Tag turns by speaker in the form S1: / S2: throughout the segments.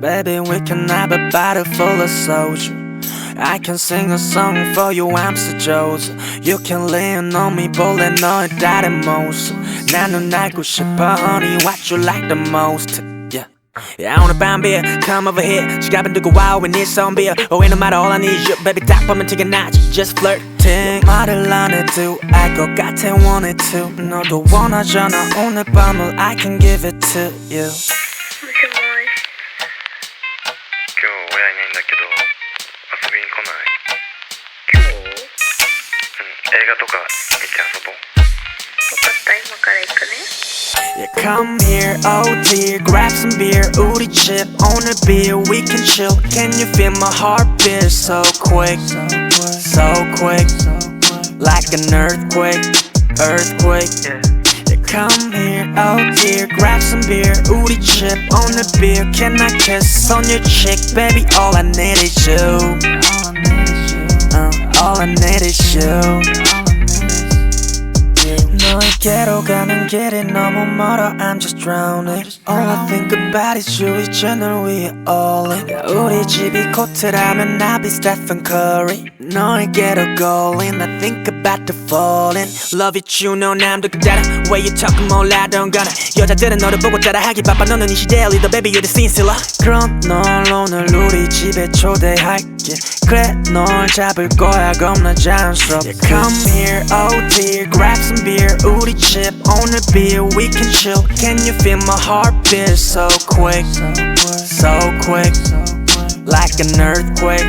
S1: Baby, we can have a bottle full of soju. I can sing a song for you, I'm so Jose. You can lean on me, 볼래 너의 다른 모습. 나는 알고 싶어, honey, what you like the most. Yeah. Yeah, 오늘 밤 beer, come over here. 지갑은 두고 와, we need some beer. Oh, ain't no matter, all I need is you, baby. 딱 보면 되게 나지, just flirting. 말을 안 해도 알것 같아, wanted to. 너도 원하잖아, 오늘 밤을 I can give it to you. Come here, oh dear, grab some beer, ooty chip on a beer, we can chill. Can you feel my heartbeat so quick, so quick, like an earthquake, earthquake? Yeah, come here, oh dear, grab some beer, ooty chip on a beer. Can I kiss on your cheek, baby? All I need is you. Uh, all I need is you. 너에게로 가는 길이 너무 멀어 I'm just drowning All I think about is you 이제 널 위해 all in 우리 집이 코트라면 I'll be Stephen Curry 너에게로 going I think about to fall in Love it you know 남도 그따라 Way you talk 몰라던 거나 여자들은 너를 보고 따라하기 바빠 너는 이 시대의 리더 baby you're the scene sealer 그럼 널 오늘 우리 집에 초대할게 그래 널 잡을 거야 겁나 자연스럽게 Come here oh dear grab some beer 우리 집 오늘 beer we can chill Can you feel my heartbeat so quick so quick like an earthquake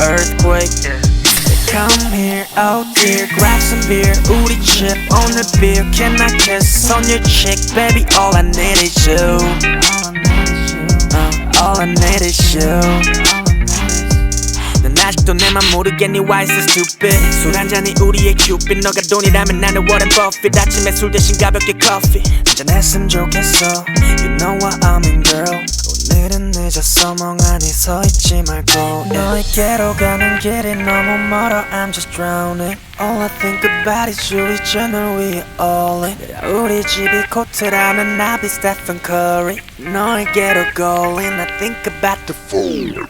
S1: earthquake Come here, oh dear, grab some beer 우리 집 오늘 beer Can I kiss on your cheek, baby? All I need is you uh, All I need is you 넌 아직도 내 맘 모르겠니 why so stupid 술 한 잔이 우리의 큐빛 너가 돈이라면 나는 워렌 버핏 아침에 술 대신 가볍게 커피 한잔했으면 좋겠어 You know what I mean girl 오늘은 늦었어 멍하니 서있지 말고 너에게로 가는 길이 너무 멀어 I'm just drowning All I think about is you 이제 널 위해 all in 우리 집이 코트라면 I'll be Stephen Curry 너에게로 going I think about the fool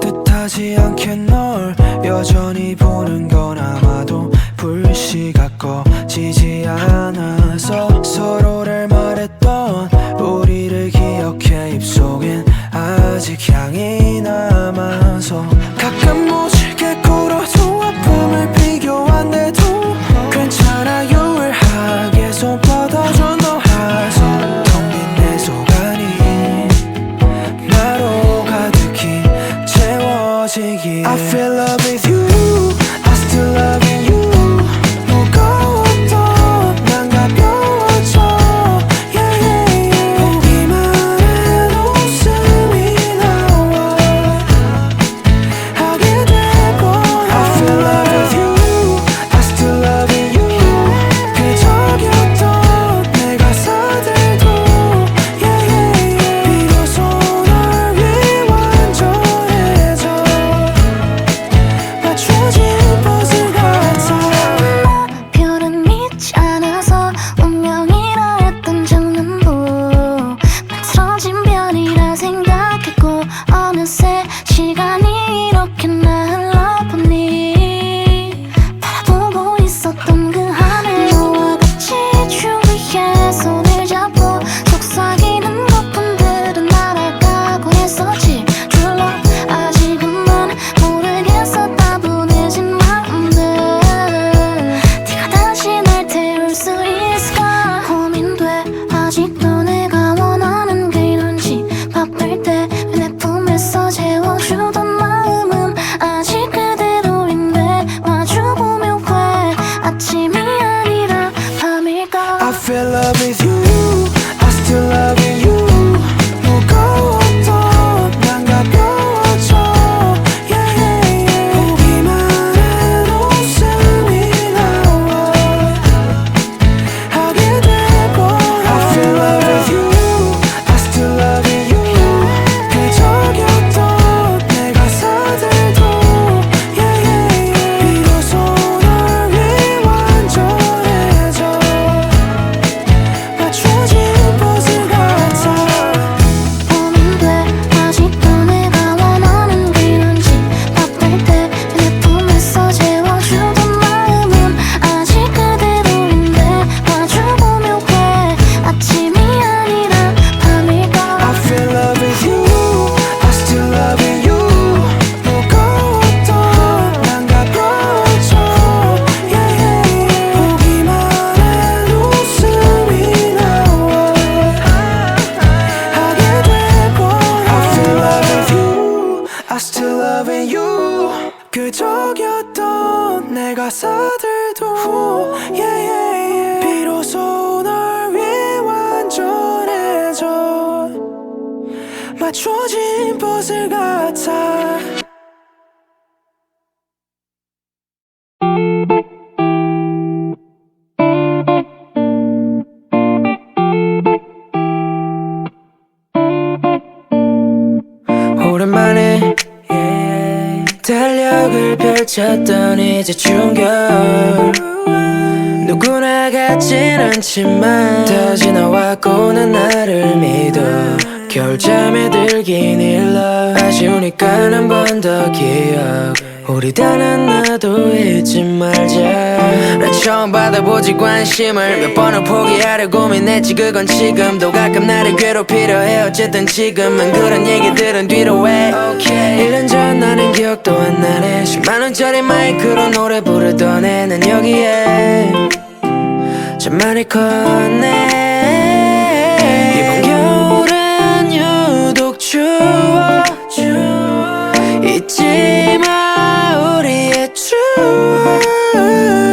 S2: 뜻하지 않게 널 여전히 보는 건 아마도 불씨 같고 지지 않아
S3: 오랜만에 달력을 펼쳤던 이제 중결. 누구나 같진 않지만 더 지나왔고 난 나를 믿어. 겨울잠에 들긴 일러. 아쉬우니까 한 번 더 기억 우리 단 하나도 잊지 말자. 난 처음 받아보지 관심을 몇 번을 포기하려 고민했지. 그건 지금도 가끔 나를 괴롭히려 해. 어쨌든 지금은 그런 얘기들은 뒤로 해. Okay. 1년 전 나는 기억도 안 나네. 10만원짜리 마이크로 노래 부르던 애는 여기에 참 많이 컸네. 이번 겨울은 유독 추워. 잊지 마 우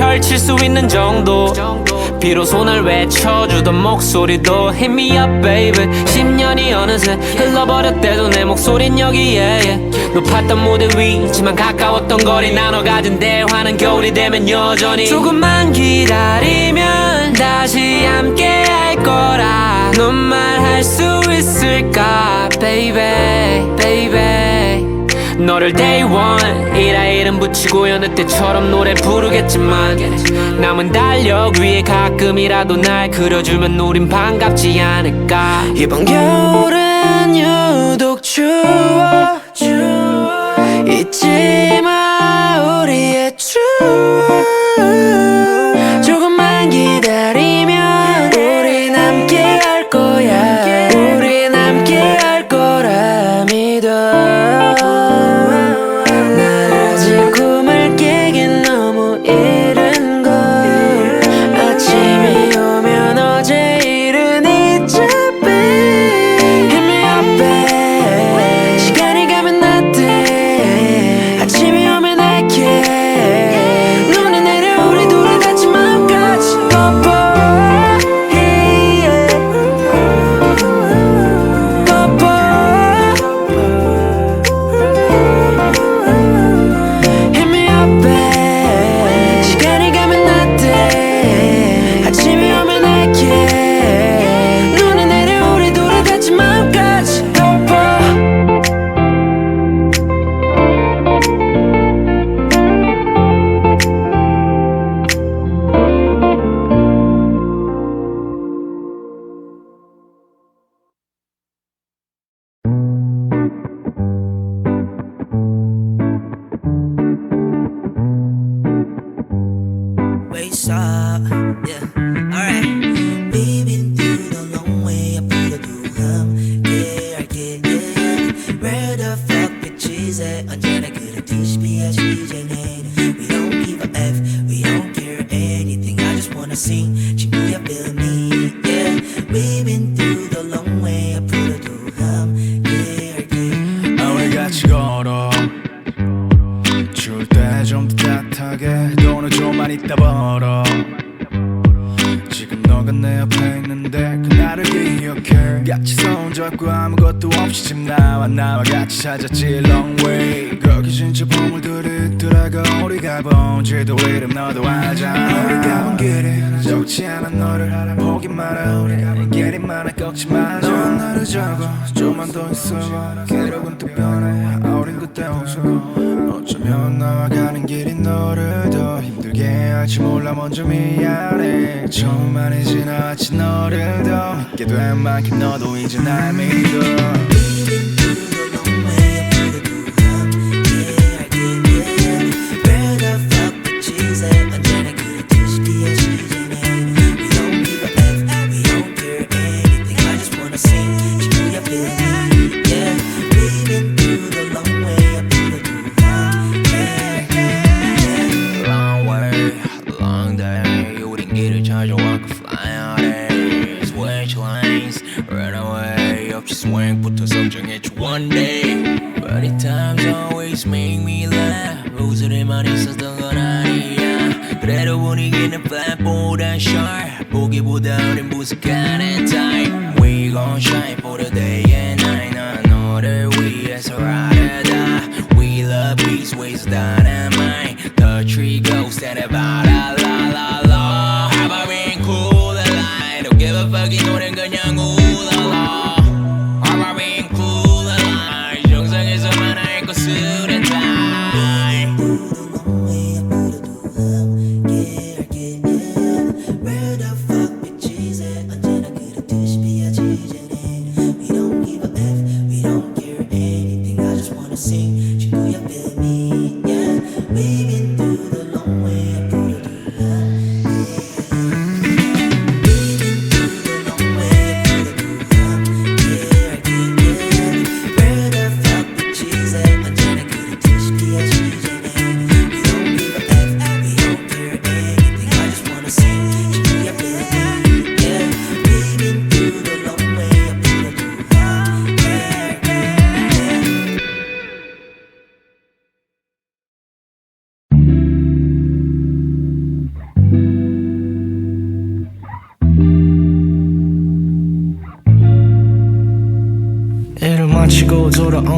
S4: 펼칠 수 있는 정도. 비로소 날 외쳐주던 목소리도 Hit me up baby. 10년이 어느새 흘러버렸대도 내 목소린 여기에 yeah. 높았던 무대 위지만 가까웠던 거리. 나눠 가진 대화는 겨울이 되면 여전히 조금만 기다리면 다시 함께 할 거라. 넌 말할 수 있을까 baby baby 너를 day one. 이라 이름 붙이고 여느 때처럼 노래 부르겠지만 남은 달력 위에 가끔이라도 날 그려주면 우린 반갑지 않을까?
S3: 이번 겨울은 유독 추워 잊지 마 우리의 추억
S1: 지도
S5: 이름 너도 알잖아. 우리 가 본 길이 좋지 않은 너를 보기만 해 우리가 본 예리만한 꺾지 마자 넌 나를 잡아. 좀만 더 있어봐. 기록은 또 변해. 어린 그때 모습 어쩌면 나와 가는 길이 너를 더 힘들게 할지 몰라. 먼저 미안해. 처음 많이 지나치 너를 더 믿게 된 만큼 너도 이제 날 믿어
S6: one day But the times always make me laugh 웃으리만 있었던 건 아니야 그래도 분위기는 flat보다 sharp 보기보다 우린 무색하는 type We gon' shine for the day and night 난 너를 위해서 ride or die We love peace ways dynamite The tree goes to the bada la la la How about being cool and light Don't give a fuck 이 노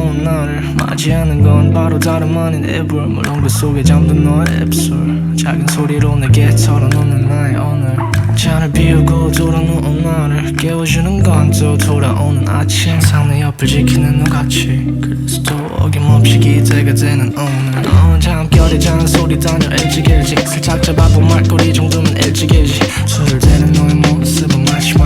S2: 돌아온 나를 맞이하는 건 바로 다름 아닌 애불 그 속에 잠든 너의 입술. 작은 소리로 내게 털어놓는 나의 오늘 잔을 비우고 돌아누운 나를 깨워주는 건 또 돌아오는 아침. 항상 내 옆을 지키는 너같이 그래서 또 어김없이 기대가 되는 오늘. 너 혼자 함결에 자는 소리 다녀 일찍 일찍. 살짝 잡아본 말꼬리 정도면 일찍 일찍. 술을 대는 너의 모습은 마치
S7: 마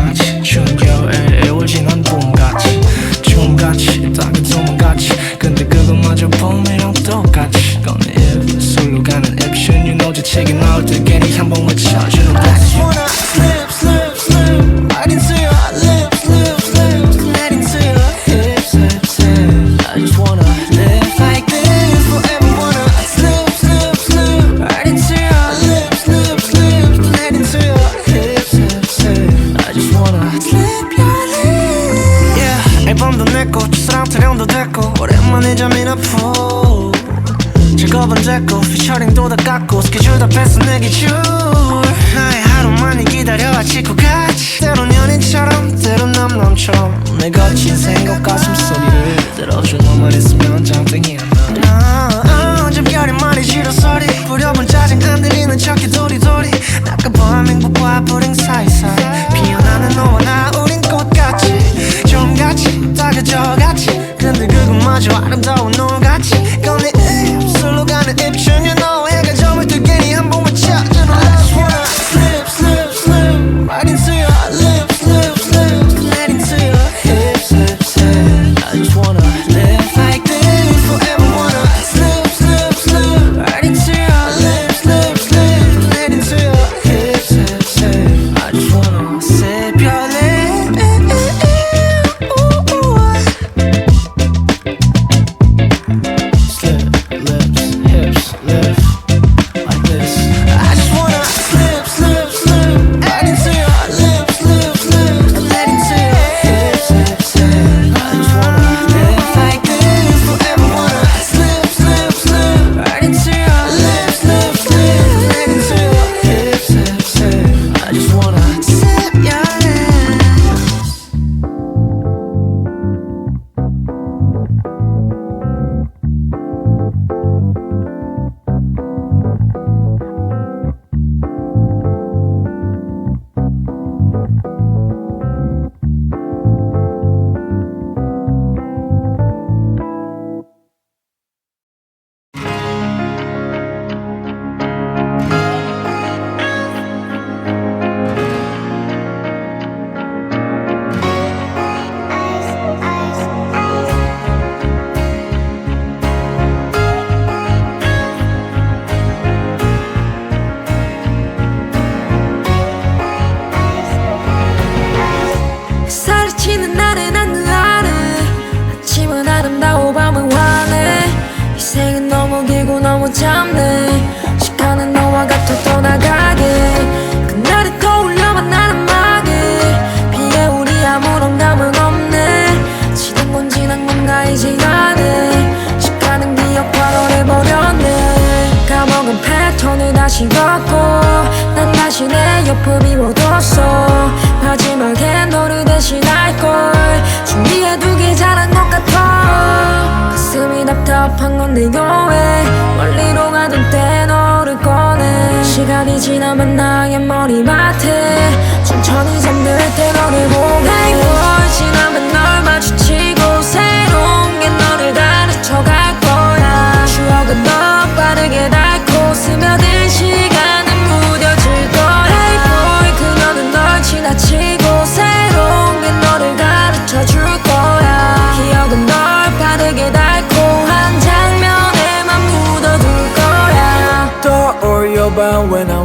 S7: 지나면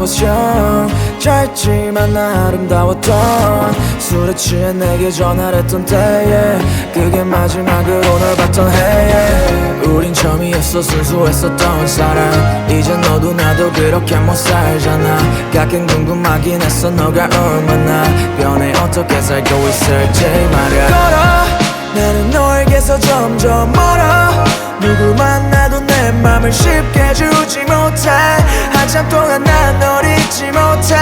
S1: was young. 짧지만 나 아름다웠던 술에 취해 내게 전화를 했던 때에 그게 마지막으로 널 봤던 해에 우린 처음이었어 순수했었던 사랑. 이제 너도 나도 그렇게 못 살잖아. 가끔 궁금하긴 했어 너가 얼마나 변해 어떻게 살고 있을지 말야. 걸어 나는 너에게서 점점 멀어. 누구 만나도 내 맘을 쉽게 주지 못해. 한참 동안 난 널 잊지 못해.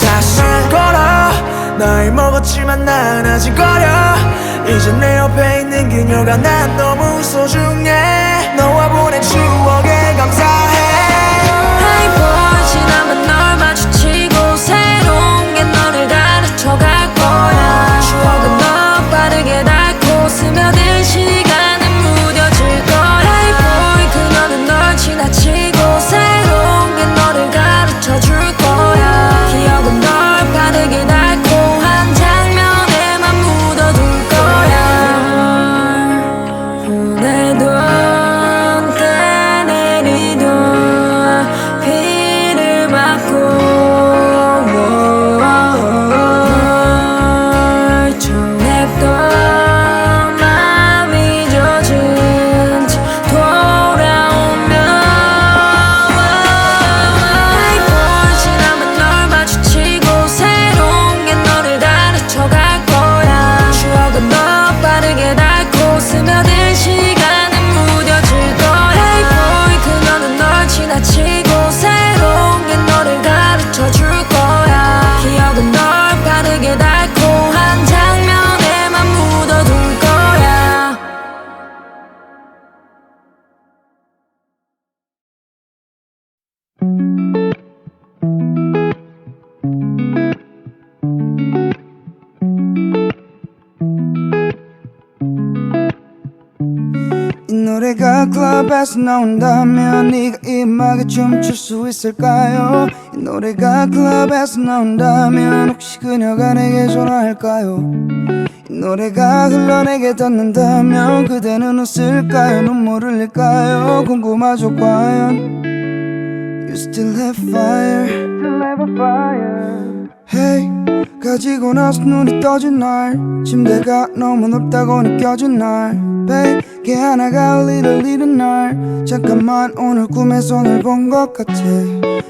S1: 다시 걸어. 나이 먹었지만 난 아직 어려. 이제 내 옆에 있는 그녀가 난 너무 소중해. 너와 보낸 추억
S8: 클럽에서 나온다면 네가 이 음악에 춤출 수 있을까요? 이 노래가 클럽에서 나온다면 혹시 그녀가 내게 전화할까요? 이 노래가 흘러 내게 닿는다면 그대는 웃을까요? 눈물을 흘릴까요? 궁금하죠 과연 You still have fire Hey 가지고 나서 눈이 떠진 날. 침대가 너무 높다고 느껴진 날. Babe 걔 하나가 흘리를 날. 잠깐만 오늘 꿈에서 널 본 것 같아.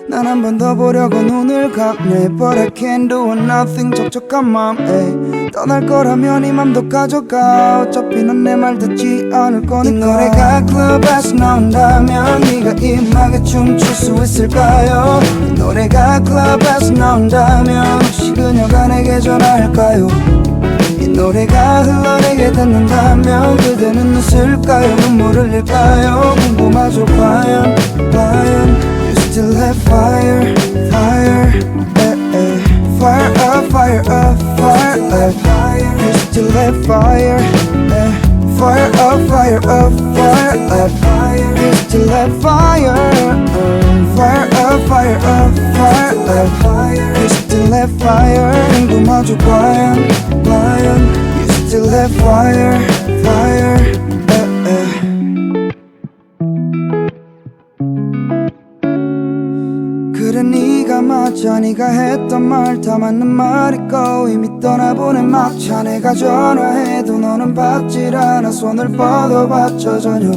S8: 난 한 번 더 보려고 눈을 감네. But I can't do nothing. 촉촉한 맘 에 떠날 거라면 이 맘도 가져가. 어차피 넌 내 말 듣지 않을 거니까. 이 노래가 클럽에서 나온다면 네가 이 음악에 춤출 수 있을까요? 이 노래가 클럽에서 나온다면 혹시 그녀가 내게 전화할까요? 이 노래가 흘러내게 닿는다면 그대는 웃을까요? 눈물을 흘릴까요? 궁금하죠 과연? 과연? You still have fire Have fire eh. Fire up fire up fire up You still have fire uh. Fire up fire up fire up You still have fire 궁금하죠 과연 과연 You still have fire fire eh, eh. 그래 네가 맞아 네가 했던 말 다 맞는 말이 고 이미 떠나보낸 막차 내가 전화해도 너는 받질 않아. 손을 뻗어봤자 전혀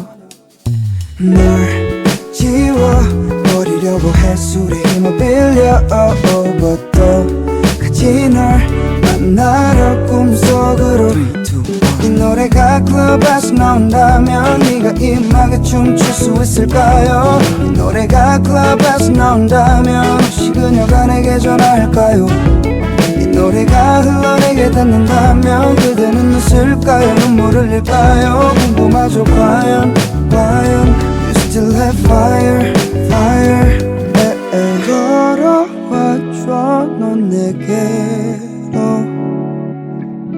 S8: 널 지워버리려고 해 술에 힘을 빌려. But 또까지 널 만나려 꿈속으로. 이 노래가 클럽에서 나온다면 네가 임하게 춤출 수 있을까요? 이 노래가 클럽에서 나온다면 혹시 그녀가 내게 전화할까요? 이 노래가 흘러내게 닿는다면 그대는 웃을까요? 눈물을 흘릴까요? 궁금하죠 과연? 과연 You still have fire fire. 에, 에. 걸어와줘 넌 내게로.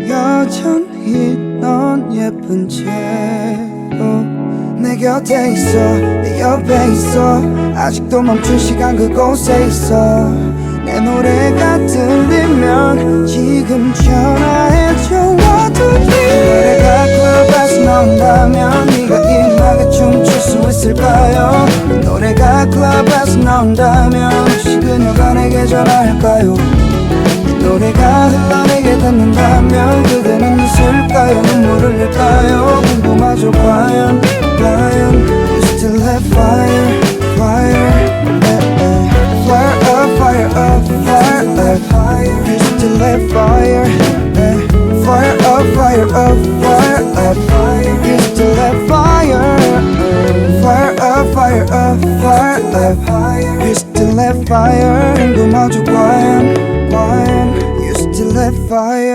S8: 여전히 넌 예쁜 채로. 내 곁에 있어 내 옆에 있어. 아직도 멈춘 시간 그곳에 있어 내 노래가 들리면 지금 전화해줘 What 노래가 클럽에서 나온다면 네가 임하게 춤출 수 있을까요? 이 노래가 클럽에서 나온다면 혹시 그녀가 내게 전화할까요? 이 노래가 흘러내게 닿는다면 그대는 웃을까요 fire up fire up You still have fire eh. Fire up fire up fire up You still have fire 궁금하죠 과연 과연 You still have fire fire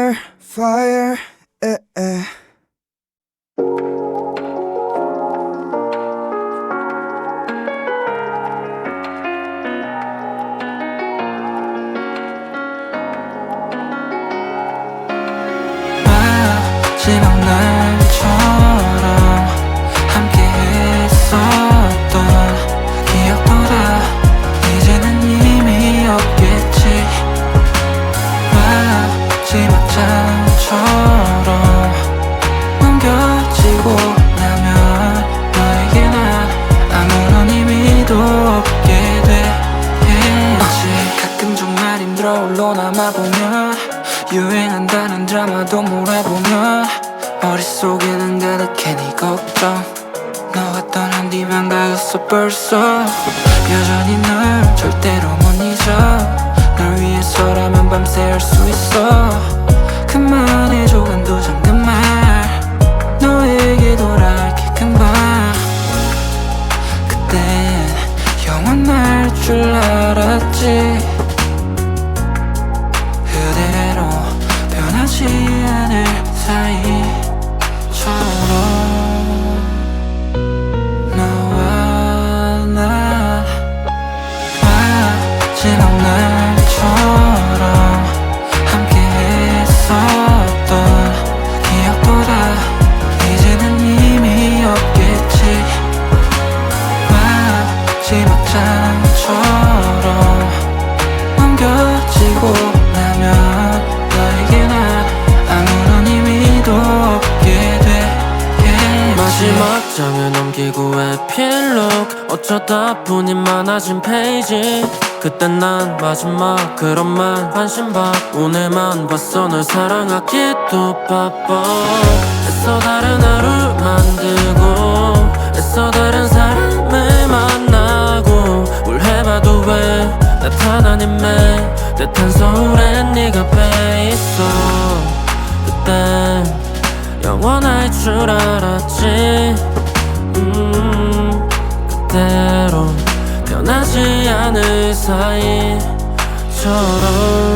S9: 난 마지막
S10: 그런 말 관심 봐 오늘만 봤어. 널 사랑하기도 바빠. 애써 다른 하루 만들고 애써 다른 사람을 만나고. 뭘 해봐도 왜 나타나는 매내 탄서울엔 네가 빼있어 그땐 영원할 줄 알았지. 음 그대로 변하지 않을 사이 처럼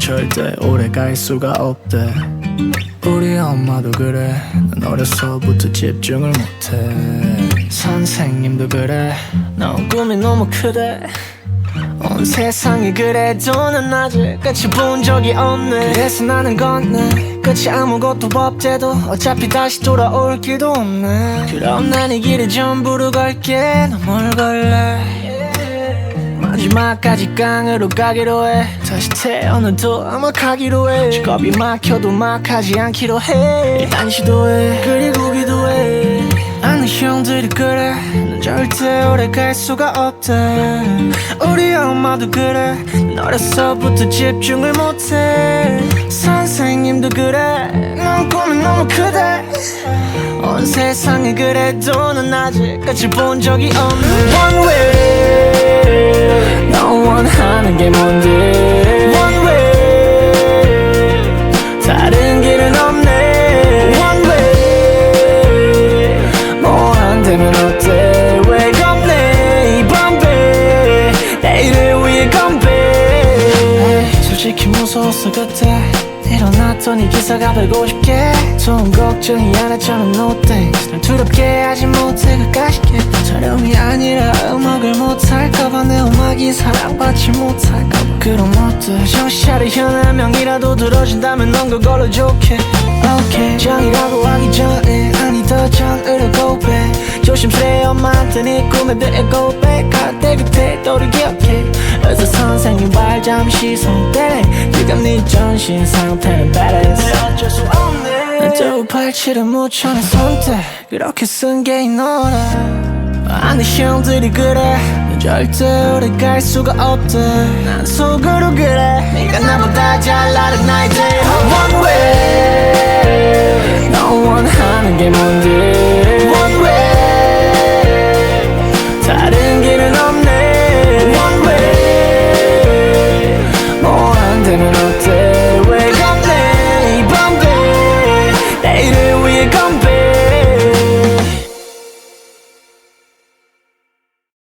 S2: 절대 오래 갈 수가 없대. 우리 엄마도 그래. 난 어려서부터 집중을 못해. 선생님도 그래. 넌 꿈이 너무 크대. 온 세상이 그래도 난 아직까지 본 적이 없네. 그래서 나는 건네. 끝이 아무것도 없대도 어차피 다시 돌아올 길도 없네. 그럼 난 이 길을 전부로 걸게. 너 뭘 걸래 마지막까지 깡으로 가기로 해. 다시 태어나도 아마 가기로 해. 직업이 막혀도 막 하지 않기로 해. 일단 시도해. 그리고 기도해. 아는 형들이 그래. 난 절대 오래 갈 수가 없대. 우리 엄마도 그래. 난 어려서부터 집중을 못해. 선생님도 그래. 넌 꿈이 너무 크대. 온 세상에 그래도 난 아직까지 본 적이 없는 One way 너 원하는 게 뭔데 One way 다른 길은 없네. One way 뭐 안 되면 어때 왜 겁내 이번 배 내일을 위해 건배. 솔직히 무서웠어 그때 일어났더니 기사가 되고 싶게. 돈 걱정이 안 했잖아 no thanks. 날 두렵게 하지 못해 그까짓 게. 촬영이 아니라 음악을 못할까봐 내 음악이 사랑받지 못할까봐. 그럼 어때? 정신 차려 현한 명이라도 들어준다면 넌 그걸로 좋게. 오케이 정이라고 하기 전에 아니 더 전으로 고백 조심스레 엄마한테 네 꿈에 대해 고백할 때 그때 또를 기억해. 어서 선생님 발 잠시 손대래 지금 네 정신 상태는 badass 어쩔 수 없네. 난또 87을 묻혀내 손대. 그렇게 쓴 게 이 노래 아는 형들이 그래. 넌 절대 오래 갈 수가 없대. 난 속으로 그래. 네가 나보다 잘 나를 나의 day One way. 너 원하는 게 뭔데 다른 길은